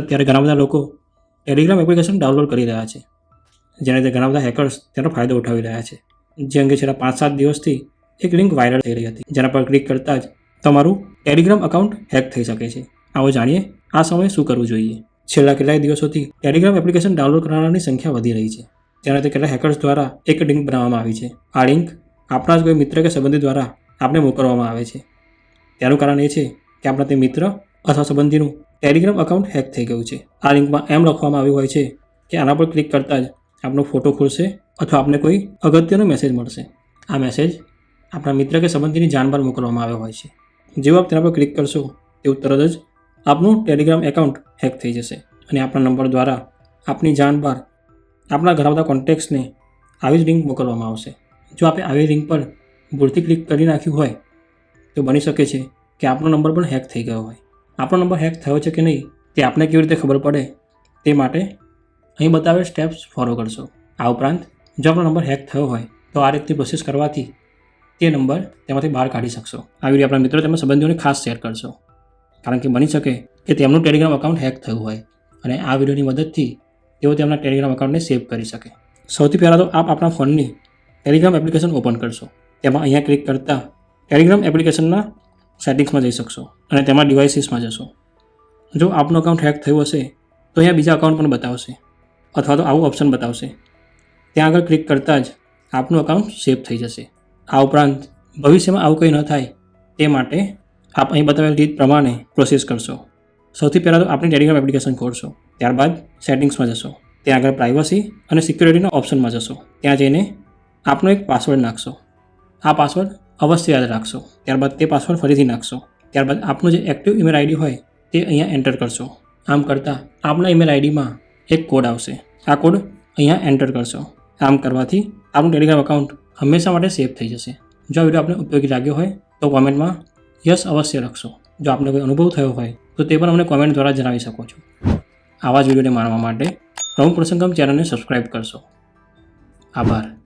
અત્યારે ઘણા બધા લોકો ટેલિગ્રામ એપ્લિકેશન ડાઉનલોડ કરી રહ્યા છે, જેને લીધે ઘણા બધા હેકર્સ તેનો ફાયદો ઉઠાવી રહ્યા છે. જે અંગે છેલ્લા પાંચ સાત દિવસથી એક લિંક વાયરલ થઈ રહી હતી, જેના પર ક્લિક કરતાં જ તમારું ટેલિગ્રામ અકાઉન્ટ હેક થઈ શકે છે. આવો જાણીએ, આ સમયે શું કરવું જોઈએ? છેલ્લા કેટલાય દિવસોથી ટેલિગ્રામ એપ્લિકેશન ડાઉનલોડ કરનારાની સંખ્યા વધી રહી છે, જેના લીધે કેટલાક હેકર્સ દ્વારા એક લિંક બનાવવામાં આવી છે. આ લિંક આપણા જ કોઈ મિત્ર કે સંબંધી દ્વારા આપને મોકલવામાં આવે છે. તેનું કારણ એ છે કે આપણા તે મિત્ર અથવા સંબંધીનું ટેલિગ્રામ અકાઉન્ટ હેક થઈ ગયું છે. આ લિંકમાં એમ લખવામાં આવ્યું હોય છે કે આના પર ક્લિક કરતાં જ આપનો ફોટો ખુલશે અથવા આપને કોઈ અગત્યનો મેસેજ મળશે. આ મેસેજ આપણા મિત્ર કે સંબંધીની જાણ પર મોકલવામાં આવ્યો હોય છે. જેવું આપ તેના પર ક્લિક કરશો, તેવું તરત જ આપનું ટેલિગ્રામ એકાઉન્ટ હેક થઈ જશે અને આપણા નંબર દ્વારા આપની જાણ બહાર આપણા ઘણા બધા કોન્ટેક્ટ્સને આવી જ લિંક મોકલવામાં આવશે. જો આપે આવી લિંક પર ભૂલથી ક્લિક કરી નાખ્યું હોય, તો બની શકે છે કે આપણો નંબર પણ હેક થઈ ગયો હોય. આપણો નંબર હેક થયો છે કે નહીં તે આપણે કેવી રીતે ખબર પડે તે માટે અહીં બતાવેલ સ્ટેપ્સ ફોલો કરશો. આ ઉપરાંત, જો આપણો નંબર હેક થયો હોય, તો આ રીતની પ્રોસેસ કરવાથી તે નંબર તેમાંથી બહાર કાઢી શકશો. આ વીડિયો આપણા મિત્રો તેમના સંબંધીઓને ખાસ શેર કરશો. કારણ કે બની શકે કે તેમનું ટેલિગ્રામ અકાઉન્ટ હેક થયું હોય અને આ વિડીયોની મદદથી તેઓ તેમના ટેલિગ્રામ અકાઉન્ટને સેવ કરી શકે. સૌથી પહેલાં તો આપ આપણા ફોનની ટેલિગ્રામ એપ્લિકેશન ઓપન કરશો. તેમાં અહીંયા ક્લિક કરતાં ટેલિગ્રામ એપ્લિકેશનના સેટિંગ્સમાં જઈ શકશો. અને તેમાં ડિવાઇસીસમાં જશો. જો આપનું અકાઉન્ટ હેક થયું હશે, તો અહીંયા બીજા અકાઉન્ટ પણ બતાવશે, અથવા તો આવું ઓપ્શન બતાવશે. ત્યાં આગળ ક્લિક કરતાં જ આપનું અકાઉન્ટ સેફ થઈ જશે. આ ઉપરાંત, ભવિષ્યમાં આવું કંઈ ન થાય, તે માટે આપ અહીં બતાવેલ રીત પ્રમાણે પ્રોસેસ કરશો. સૌથી પહેલાં તો આપણી ટેલિગ્રામ એપ્લિકેશન ખોલશો, ત્યારબાદ સેટિંગ્સમાં જશો. ત્યાં આગળ પ્રાઇવસી અને સિક્યુરિટીના ઓપ્શનમાં જશો. ત્યાં જઈને આપનો એક પાસવર્ડ નાખશો. આ પાસવર્ડ અવશ્ય યાદ રાખશો. ત્યારબાદ તે પાસવર્ડ ફરીથી નાખશો. ત્યારબાદ આપનું જે એક્ટિવ ઈમેલ આઈડી હોય તે અહીંયા એન્ટર કરશો. આમ કરતાં આપના ઈમેલ આઈડીમાં એક કોડ આવશે. આ કોડ અહીંયા એન્ટર કરશો. આમ કરવાથી આપણું ટેલિગ્રામ અકાઉન્ટ હંમેશા માટે સેફ થઈ જશે. જો આ વીડિયો આપને ઉપયોગી લાગ્યો હોય તો કોમેન્ટમાં યસ અવશ્ય લખશો. જો આપને કોઈ અનુભવ થયો હોય તો તે પણ અમને કોમેન્ટ દ્વારા જણાવી શકો છો. આવા જ વિડીયોને માણવા માટે પ્રમુખ પ્રસંગમ ચેનલને સબસ્ક્રાઈબ કરશો. આભાર.